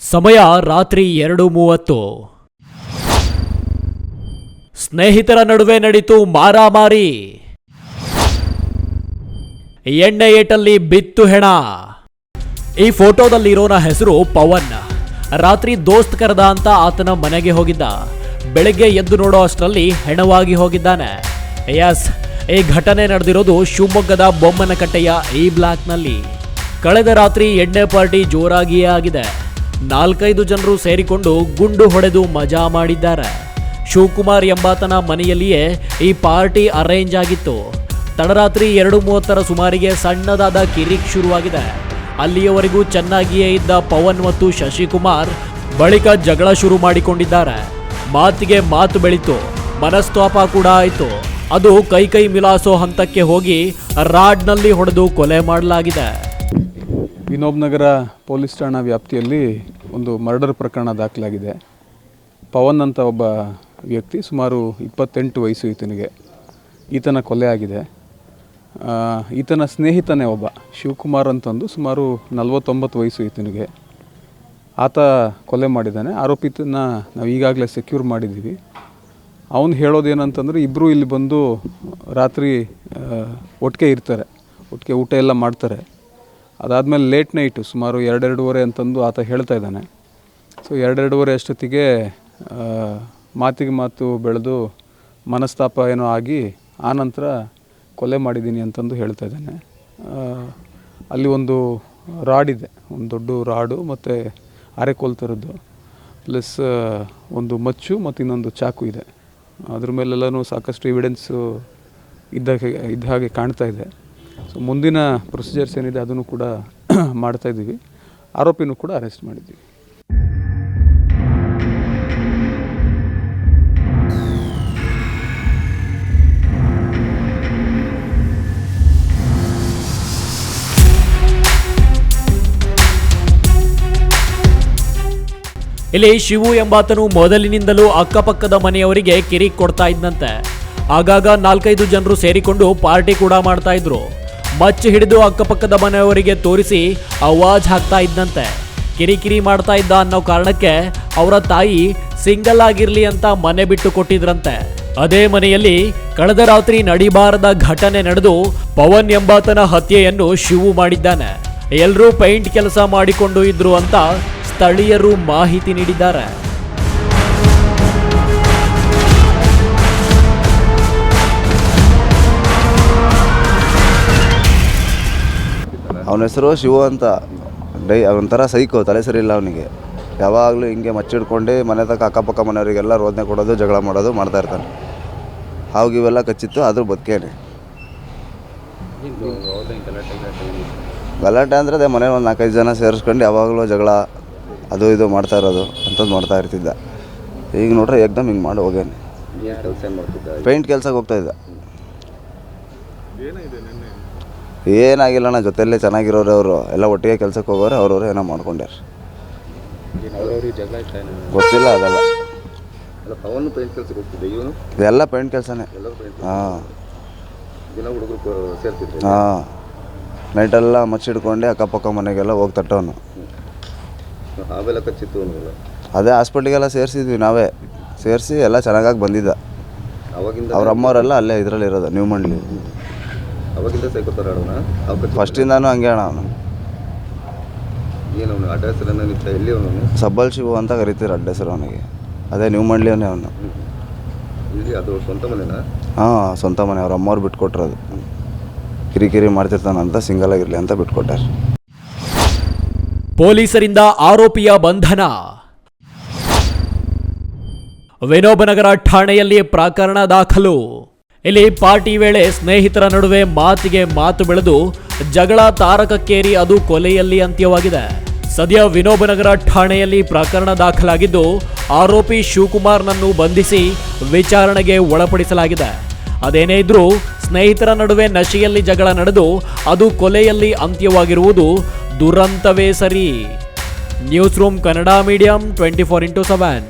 ಸಮಯ ರಾತ್ರಿ ಎರಡು ಮೂವತ್ತು. ಸ್ನೇಹಿತರ ನಡುವೆ ನಡೀತು ಮಾರಾಮಾರಿ. ಎಣ್ಣೆ ಏಟಲ್ಲಿ ಬಿತ್ತು ಹೆಣ. ಈ ಫೋಟೋದಲ್ಲಿರೋನ ಹೆಸರು ಪವನ್. ರಾತ್ರಿ ದೋಸ್ತ್ ಕರೆದ ಅಂತ ಆತನ ಮನೆಗೆ ಹೋಗಿದ್ದ. ಬೆಳಗ್ಗೆ ಎದ್ದು ನೋಡೋ ಅಷ್ಟರಲ್ಲಿ ಹೆಣವಾಗಿ ಹೋಗಿದ್ದಾನೆ. ಎಸ್ ಈ ಘಟನೆ ನಡೆದಿರೋದು ಶಿವಮೊಗ್ಗದ ಬೊಮ್ಮನಕಟ್ಟೆಯ ಈ ಬ್ಲಾಕ್ನಲ್ಲಿ. ಕಳೆದ ರಾತ್ರಿ ಎಣ್ಣೆ ಪಾರ್ಟಿ ಜೋರಾಗಿಯೇ ಆಗಿದೆ. ನಾಲ್ಕೈದು ಜನರು ಸೇರಿಕೊಂಡು ಗುಂಡು ಹೊಡೆದು ಮಜಾ ಮಾಡಿದ್ದಾರೆ. ಶಿವಕುಮಾರ್ ಎಂಬಾತನ ಮನೆಯಲ್ಲಿಯೇ ಈ ಪಾರ್ಟಿ ಅರೇಂಜ್ ಆಗಿತ್ತು. ತಡರಾತ್ರಿ ಎರಡು ಮೂವತ್ತರ ಸುಮಾರಿಗೆ ಸಣ್ಣದಾದ ಕಿರಿಕ್ ಶುರುವಾಗಿದೆ. ಅಲ್ಲಿಯವರೆಗೂ ಚೆನ್ನಾಗಿಯೇ ಇದ್ದ ಪವನ್ ಮತ್ತು ಶಶಿಕುಮಾರ್ ಬಳಿಕ ಜಗಳ ಶುರು ಮಾಡಿಕೊಂಡಿದ್ದಾರೆ. ಮಾತಿಗೆ ಮಾತು ಬೆಳೀತು. ಮನಸ್ತಾಪ ಕೂಡ ಆಯಿತು. ಅದು ಕೈ ಕೈ ಮಿಲಾಸೋ ಹಂತಕ್ಕೆ ಹೋಗಿ ರಾಡ್ನಲ್ಲಿ ಹೊಡೆದು ಕೊಲೆ ಮಾಡಲಾಗಿದೆ. ವಿನೋಬ್ ನಗರ ಪೊಲೀಸ್ ಠಾಣಾ ವ್ಯಾಪ್ತಿಯಲ್ಲಿ ಒಂದು ಮರ್ಡರ್ ಪ್ರಕರಣ ದಾಖಲಾಗಿದೆ. ಪವನ್ ಅಂತ ಒಬ್ಬ ವ್ಯಕ್ತಿ ಸುಮಾರು ಇಪ್ಪತ್ತೆಂಟು ವಯಸ್ಸು ಈತನಿಗೆ. ಈತನ ಕೊಲೆ ಆಗಿದೆ. ಈತನ ಸ್ನೇಹಿತನೇ ಒಬ್ಬ, ಶಿವಕುಮಾರ್ ಅಂತಂದು ಸುಮಾರು ನಲವತ್ತೊಂಬತ್ತು ವಯಸ್ಸು ಈತನಿಗೆ. ಆತ ಕೊಲೆ ಮಾಡಿದ್ದಾನೆ. ಆರೋಪಿತನ ನಾವು ಈಗಾಗಲೇ ಸೆಕ್ಯೂರ್ ಮಾಡಿದ್ದೀವಿ. ಅವನು ಹೇಳೋದೇನಂತಂದರೆ ಇಬ್ಬರು ಇಲ್ಲಿ ಬಂದು ರಾತ್ರಿ ಒಟ್ಟಿಗೆ ಇರ್ತಾರೆ. ಒಟ್ಟಿಗೆ ಊಟ ಎಲ್ಲ ಮಾಡ್ತಾರೆ. ಅದಾದಮೇಲೆ ಲೇಟ್ ನೈಟು ಸುಮಾರು ಎರಡೆರಡೂವರೆ ಅಂತಂದು ಆತ ಹೇಳ್ತಾ ಇದ್ದಾನೆ. ಸೊ ಎರಡೆರಡೂವರೆ ಅಷ್ಟೊತ್ತಿಗೆ ಮಾತಿಗೆ ಮಾತು ಬೆಳೆದು ಮನಸ್ತಾಪ ಏನೋ ಆಗಿ ಆನಂತರ ಕೊಲೆ ಮಾಡಿದ್ದೀನಿ ಅಂತಂದು ಹೇಳ್ತಾ ಇದ್ದಾನೆ. ಅಲ್ಲಿ ಒಂದು ರಾಡ್ ಇದೆ, ಒಂದು ದೊಡ್ಡ ರಾಡು ಮತ್ತು ಅರೆಕೋಲ್ ಥರದ್ದು ಪ್ಲಸ್ ಒಂದು ಮಚ್ಚು ಮತ್ತು ಇನ್ನೊಂದು ಚಾಕು ಇದೆ. ಅದ್ರ ಮೇಲೆಲ್ಲನೂ ಸಾಕಷ್ಟು ಎವಿಡೆನ್ಸು ಇದ್ದ ಇದ್ದ ಹಾಗೆ ಕಾಣ್ತಾ ಇದೆ. ಸೊ ಮುಂದಿನ ಪ್ರೊಸೀಜರ್ಸ್ ಏನಿದೆ ಅದನ್ನು ಕೂಡ ಮಾಡ್ತಾ ಇದ್ದೀವಿ. ಆರೋಪಿನೂ ಕೂಡ ಅರೆಸ್ಟ್ ಮಾಡಿದ್ದೀವಿ. ಇಲ್ಲಿ ಶಿವು ಎಂಬಾತನು ಮೊದಲಿನಿಂದಲೂ ಅಕ್ಕಪಕ್ಕದ ಮನೆಯವರಿಗೆ ಕಿರಿಕ್ ಕೊಡ್ತಾ ಇದ್ದಂತೆ ಆಗಾಗ ನಾಲ್ಕೈದು ಜನರು ಸೇರಿಕೊಂಡು ಪಾರ್ಟಿ ಕೂಡ ಮಾಡ್ತಾ ಇದ್ರು. ಮಚ್ಚು ಹಿಡಿದು ಅಕ್ಕಪಕ್ಕದ ಮನೆಯವರಿಗೆ ತೋರಿಸಿ ಅವಾಜ್ ಹಾಕ್ತಾ ಇದ್ದಂತೆ. ಕಿರಿಕಿರಿ ಮಾಡ್ತಾ ಇದ್ದ ಅನ್ನೋ ಕಾರಣಕ್ಕೆ ಅವರ ತಾಯಿ ಸಿಂಗಲ್ ಆಗಿರ್ಲಿ ಅಂತ ಮನೆ ಬಿಟ್ಟು ಕೊಟ್ಟಿದ್ರಂತೆ. ಅದೇ ಮನೆಯಲ್ಲಿ ಕಳೆದ ರಾತ್ರಿ ನಡಿಬಾರದ ಘಟನೆ ನಡೆದು ಪವನ್ ಎಂಬಾತನ ಹತ್ಯೆಯನ್ನು ಶಿವು ಮಾಡಿದ್ದಾನೆ. ಎಲ್ಲರೂ ಪೈಂಟ್ ಕೆಲಸ ಮಾಡಿಕೊಂಡು ಇದ್ರು ಅಂತ ಸ್ಥಳೀಯರು ಮಾಹಿತಿ ನೀಡಿದ್ದಾರೆ. ಅವನ ಹೆಸರು ಶಿವು ಅಂತ. ಡೈ ಅವನೊಂಥರ ಸೈಕೋ ತಲೆ ಸರಿ ಇಲ್ಲ ಅವನಿಗೆ. ಯಾವಾಗಲೂ ಹಿಂಗೆ ಮಚ್ಚಿಡ್ಕೊಂಡು ಮನೆ ತಕ್ಕ ಅಕ್ಕಪಕ್ಕ ಮನೆಯವರಿಗೆಲ್ಲ ರೋದನೆ ಕೊಡೋದು ಜಗಳ ಮಾಡೋದು ಮಾಡ್ತಾ ಇರ್ತಾನೆ. ಹಾವು ಇವೆಲ್ಲ ಕಚ್ಚಿತ್ತು ಆದರೂ ಬದುಕೇನೆ. ಗಲಾಟೆ ಅಂದರೆ ಅದೇ ಮನೇಲಿ ಒಂದು ನಾಲ್ಕೈದು ಜನ ಸೇರಿಸ್ಕೊಂಡು ಯಾವಾಗಲೂ ಜಗಳ ಅದು ಇದು ಮಾಡ್ತಾ ಇರೋದು ಅಂಥದ್ದು ಮಾಡ್ತಾ ಇರ್ತಿದ್ದ. ಈಗ ನೋಡ್ರೆ ಏಕ್ದಮ್ ಹಿಂಗೆ ಮಾಡಿ ಹೋಗೇನೆ. ಪೇಂಟ್ ಕೆಲ್ಸಕ್ಕೆ ಹೋಗ್ತಾ ಇದ್ದ. ಏನಾಗಿಲ್ಲ ಅಣ್ಣ, ಜೊತೆಯಲ್ಲೇ ಚೆನ್ನಾಗಿರೋರು ಅವರು. ಎಲ್ಲ ಒಟ್ಟಿಗೆ ಕೆಲ್ಸಕ್ಕೆ ಹೋಗೋರು ಅವ್ರವ್ರು ಏನೋ ಮಾಡ್ಕೊಂಡ್ಯಾರ. ಗೊತ್ತಿಲ್ಲ ಅದೆಲ್ಲ. ಎಲ್ಲ ಪೇಂಟ್ ಕೆಲಸನೇ. ಹಾಂ. ಹಾಂ. ನೈಟೆಲ್ಲ ಮಚ್ಚಿಡ್ಕೊಂಡು ಅಕ್ಕಪಕ್ಕ ಮನೆಗೆಲ್ಲ ಹೋಗಿ ತಟ್ಟವನು ಅದೇ ಹಾಸ್ಪಿಟ್ಲಿಗೆಲ್ಲ ಸೇರಿಸಿದ್ವಿ ನಾವೇ. ಸೇರಿಸಿ ಎಲ್ಲ ಚೆನ್ನಾಗಾಗಿ ಬಂದಿದ್ದ. ಅವ್ರ ಅಮ್ಮವರೆಲ್ಲ ಅಲ್ಲೇ ಇದರಲ್ಲಿ ಇರೋದು ನ್ಯೂ ಮಂಡ್ಲಿ. ಅವಾಗಿಂದ ಸೈಕೋತಾರ ಆಡೋಣ? ಫಸ್ಟಿಂದಾನು ಹಂಗೆ ಅಣ್ಣ ಅವನು. ಏನು ಅವನು ಅಡ್ರೆಸ್ ಎಲ್ಲ ನಿಂತ ಎಲ್ಲಿ ಅವನು? ಸಬ್ಬಲ್ ಶಿವು ಅಂತ ಕರಿತೀರ ಅಡ್ಡ ಹೆಸರು ಅವನಿಗೆ. ಅದೇ ನ್ಯೂ ಮಂಡ್ಲಿಯವನೇ ಅವನು ಇಲ್ಲಿ ಅದು ಸ್ವಂತ ಮನೆನಾ? ಹಾಂ ಸ್ವಂತ ಮನೆ. ಅವ್ರ ಅಮ್ಮವ್ರು ಬಿಟ್ಕೊಟ್ರದು. ಕಿರಿಕಿರಿ ಮಾಡ್ತಿರ್ತಾನಂತ ಸಿಂಗಲ್ ಆಗಿರಲಿ ಅಂತ ಬಿಟ್ಕೊಟ್ಟಾರೆ. ಪೊಲೀಸರಿಂದ ಆರೋಪಿಯ ಬಂಧನ. ವಿನೋಬನಗರ ಠಾಣೆಯಲ್ಲಿ ಪ್ರಕರಣ ದಾಖಲು. ಇಲ್ಲಿ ಪಾರ್ಟಿ ವೇಳೆ ಸ್ನೇಹಿತರ ನಡುವೆ ಮಾತಿಗೆ ಮಾತು ಬೆಳೆದು ಜಗಳ ತಾರಕಕ್ಕೇರಿ ಅದು ಕೊಲೆಯಲ್ಲಿ ಅಂತ್ಯವಾಗಿದೆ. ಸದ್ಯ ವಿನೋಬನಗರ ಠಾಣೆಯಲ್ಲಿ ಪ್ರಕರಣ ದಾಖಲಾಗಿದ್ದು, ಆರೋಪಿ ಶಿವಕುಮಾರ್ನನ್ನು ಬಂಧಿಸಿ ವಿಚಾರಣೆಗೆ ಒಳಪಡಿಸಲಾಗಿದೆ. ಅದೇನೇ ಇದ್ರೂ ಸ್ನೇಹಿತರ ನಡುವೆ ನಶೆಯಲ್ಲಿ ಜಗಳ ನಡೆದು ಅದು ಕೊಲೆಯಲ್ಲಿ ಅಂತ್ಯವಾಗಿರುವುದು ದುರಂತವೇ ಸರಿ. News room Kannada medium twenty four into seven.